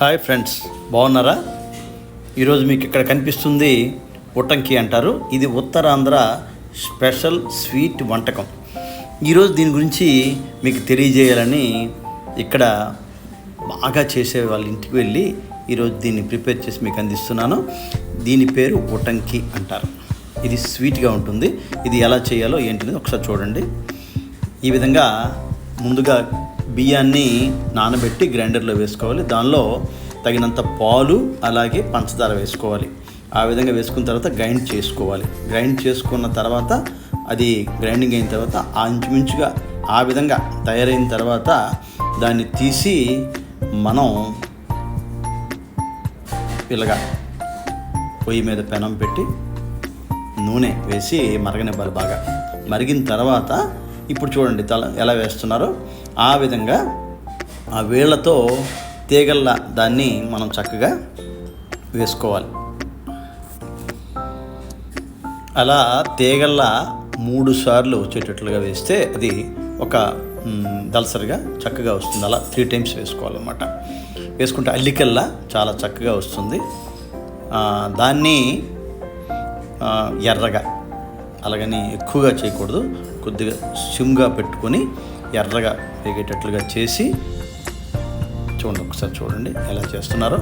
Hi friends బాగున్నారా? ఈరోజు మీకు ఇక్కడ కనిపిస్తుంది ఉట్టంకి అంటారు. ఇది ఉత్తరాంధ్ర స్పెషల్ స్వీట్ వంటకం. ఈరోజు దీని గురించి మీకు తెలియజేయాలని ఇక్కడ బాగా చేసే వాళ్ళ ఇంటికి వెళ్ళి ఈరోజు దీన్ని ప్రిపేర్ చేసి మీకు అందిస్తున్నాను. దీని పేరు ఉటంకి అంటారు. ఇది స్వీట్గా ఉంటుంది. ఇది ఎలా చేయాలో ఏంటిది ఒకసారి చూడండి. ఈ విధంగా ముందుగా బియ్యాన్ని నానబెట్టి గ్రైండర్లో వేసుకోవాలి. దానిలో తగినంత పాలు అలాగే పంచదార వేసుకోవాలి. ఆ విధంగా వేసుకున్న తర్వాత గ్రైండ్ చేసుకోవాలి. గ్రైండ్ చేసుకున్న తర్వాత అది గ్రైండింగ్ అయిన తర్వాత ఆ ఇంచుమించుగా ఆ విధంగా తయారైన తర్వాత దాన్ని తీసి మనం ఇలాగా పొయ్యి మీద పెనం పెట్టి నూనె వేసి మరగనివ్వాలి బాగా. మరిగిన తర్వాత ఇప్పుడు చూడండి తల ఎలా వేస్తున్నారో. ఆ విధంగా ఆ వేళ్ళతో తీగల్లా దాన్ని మనం చక్కగా వేసుకోవాలి. అలా తీగల్లా మూడు సార్లు వచ్చేటట్లుగా వేస్తే అది ఒక దలసరిగా చక్కగా వస్తుంది. అలా త్రీ టైమ్స్ వేసుకోవాలన్నమాట. వేసుకుంటే అల్లికల్లా చాలా చక్కగా వస్తుంది. దాన్ని ఎర్రగా అలాగని ఎక్కువగా చేయకూడదు. కొద్దిగా సిమ్గా పెట్టుకొని ఎర్రగా వేగేటట్లుగా చేసి చూడండి ఒకసారి చూడండి ఎలా చేస్తున్నారో.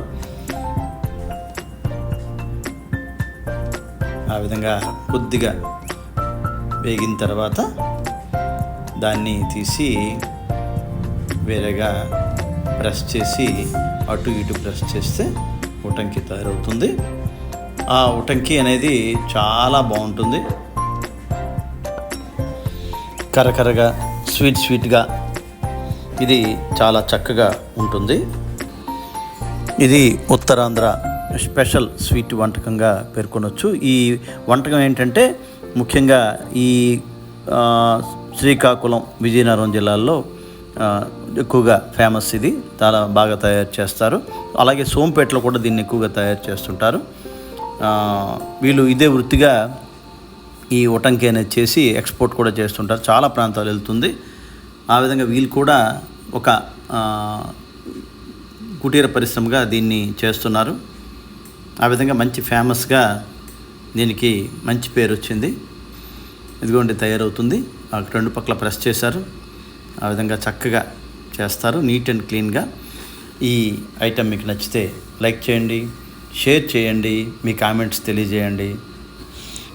ఆ విధంగా కొద్దిగా వేగిన తర్వాత దాన్ని తీసి వేరేగా ప్రెస్ చేసి అటు ఇటు ప్రెస్ చేస్తే ఉటంకి తయారవుతుంది. ఆ ఉటంకి అనేది చాలా బాగుంటుంది. కరకరగా స్వీట్ స్వీట్గా. ఇది చాలా చక్కగా ఉంటుంది. ఇది ఉత్తరాంధ్ర స్పెషల్ స్వీట్ వంటకంగా పేర్కొనవచ్చు ఈ వంటకం ఏంటంటే ముఖ్యంగా ఈ శ్రీకాకుళం విజయనగరం జిల్లాల్లో ఎక్కువగా ఫేమస్ ఇది. చాలా బాగా తయారు చేస్తారు. అలాగే సోంపేటలో కూడా దీన్ని ఎక్కువగా తయారు చేస్తుంటారు. వీళ్ళు ఇదే వృత్తిగా ఈ ఉటంకి అనేది చేసి ఎక్స్పోర్ట్ కూడా చేస్తుంటారు. చాలా ప్రాంతాలు వెళ్తుంది. ఆ విధంగా వీళ్ళు కూడా ఒక కుటీర పరిశ్రమగా దీన్ని చేస్తున్నారు. ఆ విధంగా మంచి ఫేమస్గా దీనికి మంచి పేరు వచ్చింది. ఇదిగోండి తయారవుతుంది. ఆ రెండు పక్కల ప్రెస్ చేశారు. ఆ విధంగా చక్కగా చేస్తారు. నీట్ అండ్ క్లీన్గా. ఈ ఐటెం మీకు నచ్చితే లైక్ చేయండి షేర్ చేయండి మీ కామెంట్స్ తెలియజేయండి.